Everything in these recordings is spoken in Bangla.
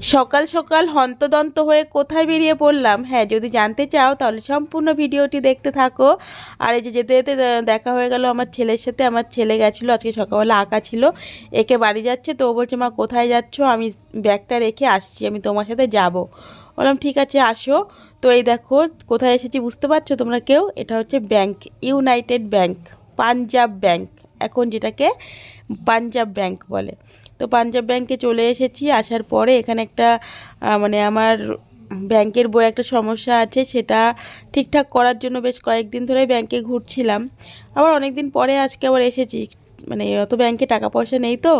সকাল সকাল হন্তদন্ত হয়ে কোথায় বেরিয়ে পড়লাম? হ্যাঁ যদি জানতে চাও তাহলে সম্পূর্ণ ভিডিওটি দেখতে থাকো। আর এই যে যেতে যেতে দেখা হয়ে গেল আমার ছেলের সাথে। আমার ছেলে গেছিল, আজকে সকালবেলা আঁকা ছিল। একে বাড়ি যাচ্ছে, তো ও বলছে, মা, কোথায় যাচ্ছ? আমি ব্যাগটা রেখে আসছি, আমি তোমার সাথে যাব। বললাম, ঠিক আছে, আসো। তো এই দেখো, কোথায় এসেছি বুঝতে পারছ তোমরা কেউ? এটা হচ্ছে bank, united bank, Punjab bank. এখন যেটাকে পাঞ্জাব ব্যাংক বলে। তো পাঞ্জাব ব্যাংকে চলে এসেছি, আসার পরে এখানে একটা মানে আমার ব্যাংকের বই একটা সমস্যা আছে, সেটা ঠিকঠাক করার জন্য বেশ কয়েকদিন ধরে ব্যাংকে ঘুরছিলাম। আবার অনেক দিন পরে আজকে আবার এসেছি। মানে অত ব্যাংকে টাকা পয়সা নেই তো,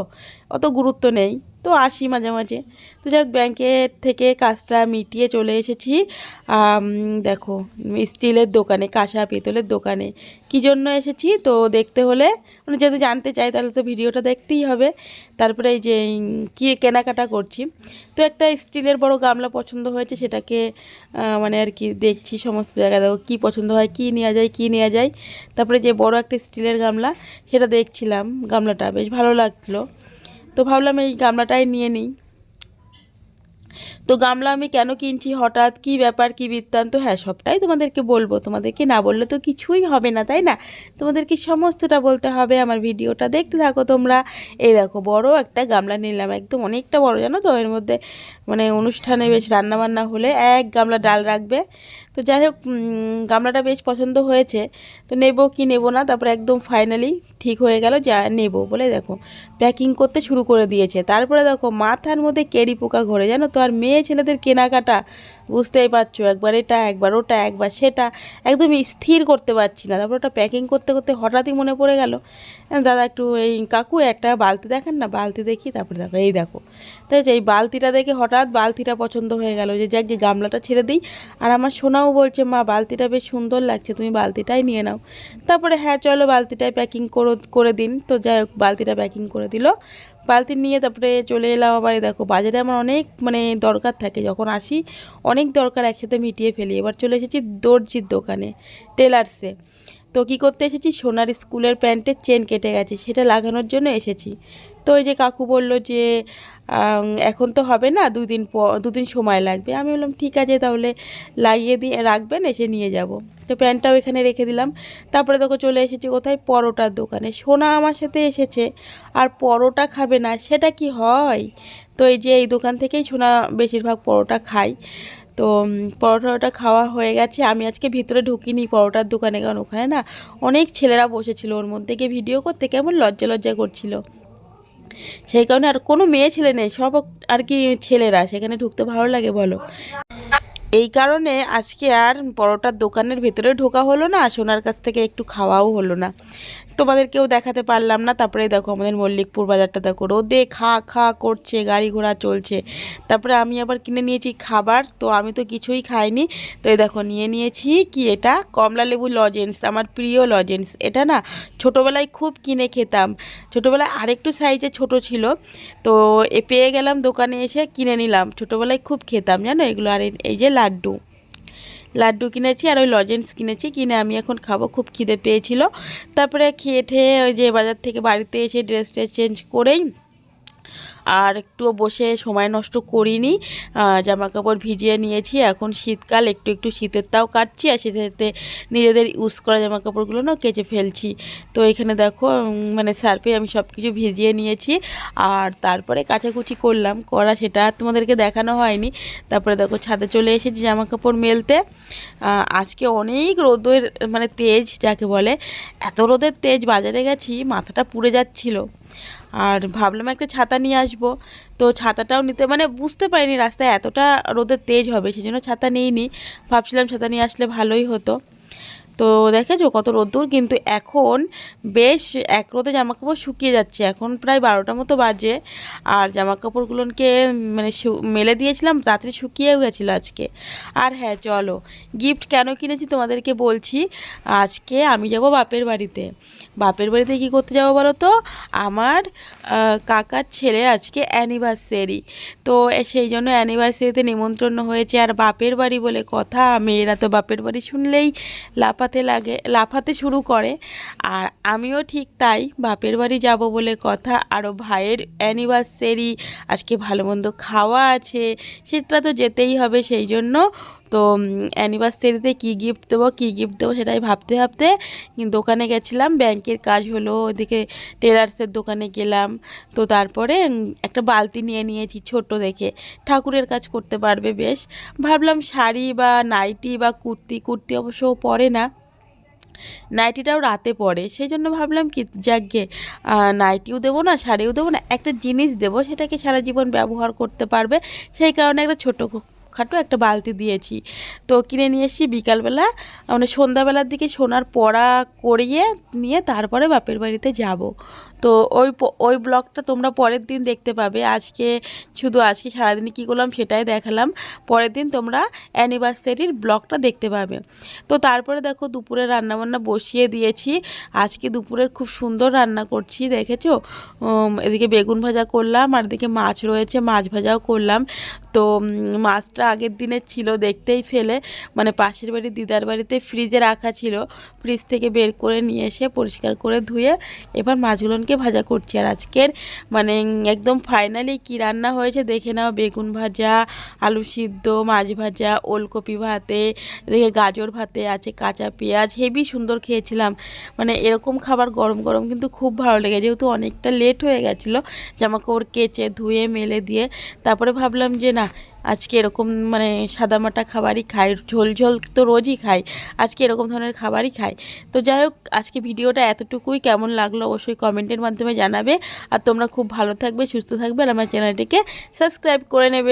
অত গুরুত্ব নেই। তো আসি মাঝে মাঝে। তো যাই হোক ব্যাংকের থেকে কাজটা মিটিয়ে চলে এসেছি। দেখো, স্টিলের দোকানে, কাঁসা পিতলের দোকানে। কী জন্য এসেছি? তো দেখতে হলে মানে যদি জানতে চাই তাহলে তো ভিডিওটা দেখতেই হবে। তারপরে এই যে কী কেনাকাটা করছি। তো একটা স্টিলের বড় গামলা পছন্দ হয়েছে, সেটাকে মানে আর কি দেখছি সমস্ত জায়গায়। দেখো, কী পছন্দ হয়, কী নেওয়া যায়, কী নেওয়া যায়। তারপরে যে বড় একটা স্টিলের গামলা, সেটা দেখছিলাম গামলাটা, বেশ ভালো লাগছিল। তো ভাবলাম এই গামলাটাই নিয়ে নিই। তো গামলা আমি কেন কিনছি? হঠাৎ কি ব্যাপার, কি বৃত্তান্ত? হ্যাঁ সবটাই তোমাদেরকে বলব। তোমাদেরকে না বললে তো কিছুই হবে না, তাই না? তোমাদেরকে সমস্তটা বলতে হবে আমার ভিডিওটা। দেখতে থাকো তোমরা। এই দেখো, বড় একটা গামলা নিলাম, একদম অনেকটা বড়, জানো তো? এর মধ্যে মানে অনুষ্ঠানে বেশ রান্নাবান্না হলে এক গামলা ডাল রাখবে। তো যাই হোক গামলাটা বেশ পছন্দ হয়েছে। তো নেব কি নেব না? তারপরে একদম ফাইনালি ঠিক হয়ে গেল, যা নেব বলে দেখো। প্যাকিং করতে শুরু করে দিয়েছে। তারপরে দেখো, মাথার মধ্যে কেরি পোকা ঘরে, জানো তো? আর মেয়ে ছেলেদের কেনাকাটা, বুঝতেই পারছ, একবার এটা, একবার ওটা, একবার সেটা একদম স্থির করতে পারছি না। তারপর ওটা প্যাকিং করতে করতে হঠাৎই মনে পড়ে গেল দাদা একটু এই কাকু একটা বালতি দেখেন না, বালতি দেখি, তারপরে দেখো, এই দেখো। তাই এই বালতিটা দেখে হঠাৎ বালতিটা পছন্দ হয়ে গেল, যে যাক যে গামলাটা ছেড়ে দিই। আর আমার সোনাও বলছে, মা, বালতিটা বেশ সুন্দর লাগছে, তুমি বালতিটাই নিয়ে নাও। তারপরে হ্যাঁ চলো বালতিটাই প্যাকিং করে দিন। তো যাই হোক, বালতিটা প্যাকিং করে দিল। বালতি নিয়ে তারপরে চলে এলাম আবার দেখো বাজারে আমার অনেক মানে দরকার থাকে, যখন আসি অনেক দরকার একসাথে মিটিয়ে ফেলি। এবার চলে এসেছি দর্জির দোকানে, টেলার্সে। তো কী করতে এসেছি? সোনার স্কুলের প্যান্টের চেন কেটে গেছে, সেটা লাগানোর জন্য এসেছি। তো ওই যে কাকু বলল যে এখন তো হবে না, দুদিন পর দুদিন সময় লাগবে। আমি বললাম, ঠিক আছে, তাহলে লাগিয়ে দিয়ে রাখবেন, এসে নিয়ে যাব। তো প্যান্টটাও এখানে রেখে দিলাম। তারপরে দেখো চলে এসেছি কোথায়? পরোটার দোকানে। সোনা আমার সাথে এসেছে, আর পরোটা খাবে না, সেটা কি হয়? তো এই যে এই দোকান থেকেই সোনা বেশিরভাগ পরোটা খাই তো পরোটাটা খাওয়া হয়ে গেছে। আমি আজকে ভিতরে ঢুকিনি পরোটার দোকানে, কারণ ওখানে না অনেক ছেলেরা বসেছিল ওর মধ্যে গিয়ে ভিডিও করতে, কেমন লজ্জা লজ্জা করছিল। সেই কারণে আর কোনো মেয়ে ছেলে নেই, সব আর কি ছেলেরা, সেখানে ঢুকতে ভালো লাগে, বলো। এই কারণে আজকে আর পরোটার দোকানের ভেতরে ঢোকা হলো না সোনার কাছ থেকে একটু খাওয়াও হলো না। তোমাদেরকেও দেখাতে পারলাম না। তারপরে দেখো আমাদের মল্লিকপুর বাজারটা দেখো, রোদে খা খা করছে, গাড়ি ঘোড়া চলছে। তারপরে আমি আবার কিনে নিয়েছি খাবার, তো আমি তো কিছুই খাইনি। তো এই দেখো নিয়ে নিয়েছি কি এটা? কমলা লেবু লজেন্স, আমার প্রিয় লজেন্স। এটা না ছোটোবেলায় খুব কিনে খেতাম। ছোটোবেলায় আরেকটু সাইজে ছোট ছিল। তো এ পেয়ে গেলাম দোকানে এসে কিনে নিলাম। ছোটোবেলায় খুব খেতাম, জানো? এগুলো আর এই- এই যে লাড্ডু। লাড্ডু কিনেছি আর ওই লজেন্স কিনেছি, কিনে আমি এখন খাব। খুব খিদে পেয়েছিল। তারপরে খেয়ে ঠেয়ে ওই যে বাজার থেকে বাড়িতে এসে ড্রেস ট্রেস চেঞ্জ করেই আর একটুও বসে সময় নষ্ট করিনি। জামা কাপড় ভিজিয়ে নিয়েছি। এখন শীতকাল, একটু একটু শীতের তাও কাটছি আর সাথে সাথে নিজেদের ইউজ করা জামা কাপড়গুলো না কেচে ফেলছি। তো এখানে দেখো মানে সার্ফে আমি সব কিছু ভিজিয়ে নিয়েছি আর তারপরে কাচাকুচি করলাম। করা সেটা তোমাদেরকে দেখানো হয়নি। তারপরে দেখো, ছাদে চলে এসেছি জামা কাপড় মেলতে আজকে অনেক রোদের মানে তেজ, যাকে বলে, এত রোদের তেজ বাজারে গেছি, মাথাটা পুড়ে যাচ্ছিল। আর ভাবলাম একটা ছাতা নিয়ে আসব। তো ছাতাটাও নিতে মানে বুঝতে পারিনি রাস্তায় এতটা রোদের তেজ হবে সেই জন্য ছাতা নিইনি। ভাবছিলাম ছাতা নিয়ে আসলে ভালোই হতো। তো দেখেছ কত রোদ্দুর? কিন্তু এখন বেশ এক রোদে জামা কাপড় শুকিয়ে যাচ্ছে। এখন প্রায় বারোটা মতো বাজে। আর জামা কাপড়গুলোকে মানে মেলে দিয়েছিলাম, তাড়াতাড়ি শুকিয়েও গেছিল আজকে। আর হ্যাঁ চলো। গিফট কেন কিনেছি তোমাদেরকে বলছি। আজকে আমি যাব বাপের বাড়িতে। বাপের বাড়িতে কি করতে যাব বলো তো? আমার কাকার ছেলের আজকে অ্যানিভার্সারি তো সেই জন্য অ্যানিভার্সারিতে নিমন্ত্রণ হয়েছে আর বাপের বাড়ি বলে কথা। মেয়েরা তো বাপের বাড়ি শুনলেই লাফাতে লাগে, লাফাতে শুরু করে। আর আমিও ঠিক তাই, বাপের বাড়ি যাব বলে কথা। আরও ভাইয়ের অ্যানিভার্সারি আজকে ভালো মন্দ খাওয়া আছে, সেটা তো যেতেই হবে সেই জন্য। তো অ্যানিভার্সারিতে কী গিফট দেবো, কী গিফট দেবো সেটাই ভাবতে ভাবতে দোকানে গেছিলাম। ব্যাংকের কাজ হলো ওদিকে টেলার্সের দোকানে গেলাম। তো তারপরে একটা বালতি নিয়ে নিয়েছি ছোট দেখে। ঠাকুরের কাজ করতে পারবে বেশ। ভাবলাম শাড়ি বা নাইটি বা কুর্তি কুর্তি অবশ্য পরে না। নাইটিটাও রাতে পরে সেই জন্য ভাবলাম কি, যাকগে নাইটিও দেবো না, শাড়িও দেবো না, একটা জিনিস দেবো, সেটাকে সারা জীবন ব্যবহার করতে পারবে। সেই কারণে একটা ছোটো খাটো একটা বালতি দিয়েছি। তো কিনে নিয়ে এসেছি বিকালবেলা মানে সন্ধ্যাবেলার দিকে সোনার পড়া করিয়ে নিয়ে তারপরে বাপের বাড়িতে যাব। তো ওই ওই ব্লগটা তোমরা পরের দিন দেখতে পাবে। আজকে শুধু আজকে সারাদিন কী করলাম সেটাই দেখালাম। পরের দিন তোমরা অ্যানিভার্সারির ব্লগটা দেখতে পাবে। তো তারপরে দেখো দুপুরে রান্নাবান্না বসিয়ে দিয়েছি। আজকে দুপুরের খুব সুন্দর রান্না করছি, দেখেছ? এদিকে বেগুন ভাজা করলাম, আর এদিকে মাছ রয়েছে, মাছ ভাজাও করলাম। তো মাছটা আগের দিনের ছিল দেখতেই ফেলে। মানে পাশের বাড়ি দিদার বাড়িতে ফ্রিজে রাখা ছিল। ফ্রিজ থেকে বের করে নিয়ে এসে পরিষ্কার করে ধুয়ে এবার মাছগুলোকে ভাজা করছি আর আজকের মানে একদম ফাইনালি কি রান্না হয়েছে দেখে নাও। বেগুন ভাজা, আলু সিদ্ধ, মাছ ভাজা, ওলকপি ভাতে এদিকে গাজর ভাতে আছে, কাঁচা পেঁয়াজ, হেভি সুন্দর খেয়েছিলাম। মানে এরকম খাবার গরম গরম কিন্তু খুব ভালো লেগে, যেহেতু অনেকটা লেট হয়ে গেছিল জামা কাপড় কেচে ধুয়ে, মেলে দিয়ে, তারপরে ভাবলাম যে না আজকে এরকম মানে সাদামাটা খাবারই খাই, ঝোল ঝোল তো রোজই খাই, আজকে এরকম ধরনের খাবারই খাই। তো যাই হোক, আজকে ভিডিওটা এতটুকুই, কেমন লাগল অবশ্যই কমেন্টের মাধ্যমে জানাবে। আর তোমরা খুব ভালো থাকবে, সুস্থ থাকবে, আর আমার চ্যানেলটিকে সাবস্ক্রাইব করে নেবে।